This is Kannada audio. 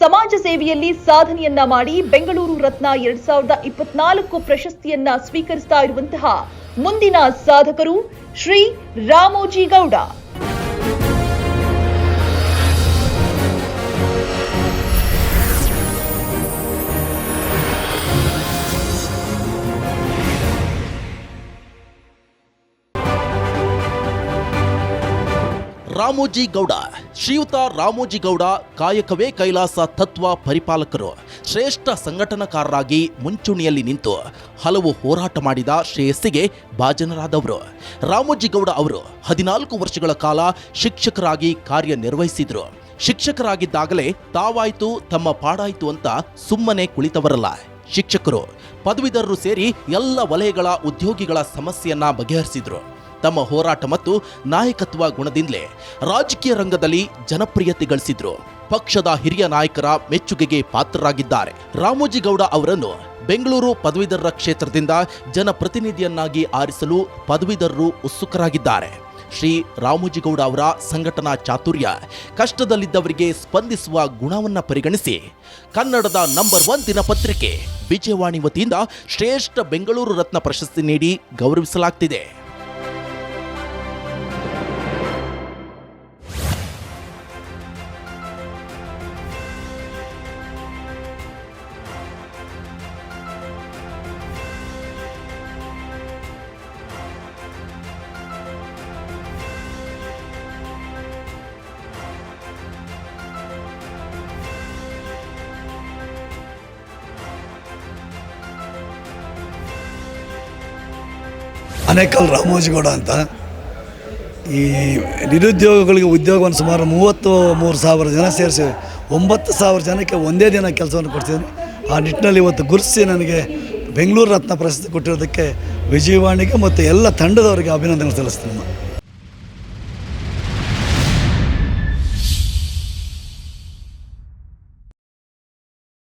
ಸಮಾಜ ಸೇವೆಯಲ್ಲಿ ಸಾಧನೆಯನ್ನ ಮಾಡಿ ಬೆಂಗಳೂರು ರತ್ನ ಎರಡ್ ಸಾವಿರದ ಇಪ್ಪತ್ನಾಲ್ಕು ಪ್ರಶಸ್ತಿಯನ್ನ ಸ್ವೀಕರಿಸ್ತಾ ಇರುವಂತಹ ಮುಂದಿನ ಸಾಧಕರು ಶ್ರೀ ರಾಮೋಜಿ ಗೌಡ. ರಾಮೋಜಿ ಗೌಡ, ಶ್ರೀಯುತ ರಾಮೋಜಿ ಗೌಡ, ಕಾಯಕವೇ ಕೈಲಾಸ ತತ್ವ ಪರಿಪಾಲಕರು, ಶ್ರೇಷ್ಠ ಸಂಘಟನಾಕಾರರಾಗಿ ಮುಂಚೂಣಿಯಲ್ಲಿ ನಿಂತು ಹಲವು ಹೋರಾಟ ಮಾಡಿದ ಶ್ರೇಯಸ್ಸಿಗೆ ಭಾಜನರಾದವರು. ರಾಮೋಜಿ ಗೌಡ ಅವರು ಹದಿನಾಲ್ಕು ವರ್ಷಗಳ ಕಾಲ ಶಿಕ್ಷಕರಾಗಿ ಕಾರ್ಯನಿರ್ವಹಿಸಿದ್ರು. ಶಿಕ್ಷಕರಾಗಿದ್ದಾಗಲೇ ತಾವಾಯ್ತು, ತಮ್ಮ ಪಾಡಾಯ್ತು ಅಂತ ಸುಮ್ಮನೆ ಕುಳಿತವರಲ್ಲ. ಶಿಕ್ಷಕರು, ಪದವೀಧರರು ಸೇರಿ ಎಲ್ಲ ವಲಯಗಳ ಉದ್ಯೋಗಿಗಳ ಸಮಸ್ಯೆಯನ್ನ ಬಗೆಹರಿಸಿದ್ರು. ತಮ್ಮ ಹೋರಾಟ ಮತ್ತು ನಾಯಕತ್ವ ಗುಣದಿಂದಲೇ ರಾಜಕೀಯ ರಂಗದಲ್ಲಿ ಜನಪ್ರಿಯತೆ ಗಳಿಸಿದ್ರು. ಪಕ್ಷದ ಹಿರಿಯ ನಾಯಕರ ಮೆಚ್ಚುಗೆಗೆ ಪಾತ್ರರಾಗಿದ್ದಾರೆ. ರಾಮೋಜಿಗೌಡ ಅವರನ್ನು ಬೆಂಗಳೂರು ಪದವೀಧರರ ಕ್ಷೇತ್ರದಿಂದ ಜನಪ್ರತಿನಿಧಿಯನ್ನಾಗಿ ಆರಿಸಲು ಪದವೀಧರರು ಉತ್ಸುಕರಾಗಿದ್ದಾರೆ. ಶ್ರೀ ರಾಮೋಜಿಗೌಡ ಅವರ ಸಂಘಟನಾ ಚಾತುರ್ಯ ಕಷ್ಟದಲ್ಲಿದ್ದವರಿಗೆ ಸ್ಪಂದಿಸುವ ಗುಣವನ್ನು ಪರಿಗಣಿಸಿ ಕನ್ನಡದ ನಂಬರ್ ಒನ್ ದಿನಪತ್ರಿಕೆ ವಿಜಯವಾಣಿ ವತಿಯಿಂದ ಶ್ರೇಷ್ಠ ಬೆಂಗಳೂರು ರತ್ನ ಪ್ರಶಸ್ತಿ ನೀಡಿ ಗೌರವಿಸಲಾಗ್ತಿದೆ. ಅನೇಕಲ್ ರಾಮೋಜಿಗೌಡ ಅಂತ. ಈ ನಿರುದ್ಯೋಗಿಗಳಿಗೆ ಉದ್ಯೋಗವನ್ನು ಸುಮಾರು ಮೂವತ್ತು ಮೂರು ಸಾವಿರ ಜನ ಸೇರಿಸಿ ಒಂಬತ್ತು ಸಾವಿರ ಜನಕ್ಕೆ ಒಂದೇ ದಿನ ಕೆಲಸವನ್ನು ಕೊಡ್ತಿದ್ದೀನಿ ಆ ನಿಟ್ಟಿನಲ್ಲಿ ಇವತ್ತು ಗುರುಸಿ ನನಗೆ ಬೆಂಗಳೂರು ರತ್ನ ಪ್ರಶಸ್ತಿ ಕೊಟ್ಟಿರೋದಕ್ಕೆ ವಿಜಯವಾಣಿಗೆ ಮತ್ತು ಎಲ್ಲ ತಂಡದವರಿಗೆ ಅಭಿನಂದನೆ ಸಲ್ಲಿಸ್ತೀನಿ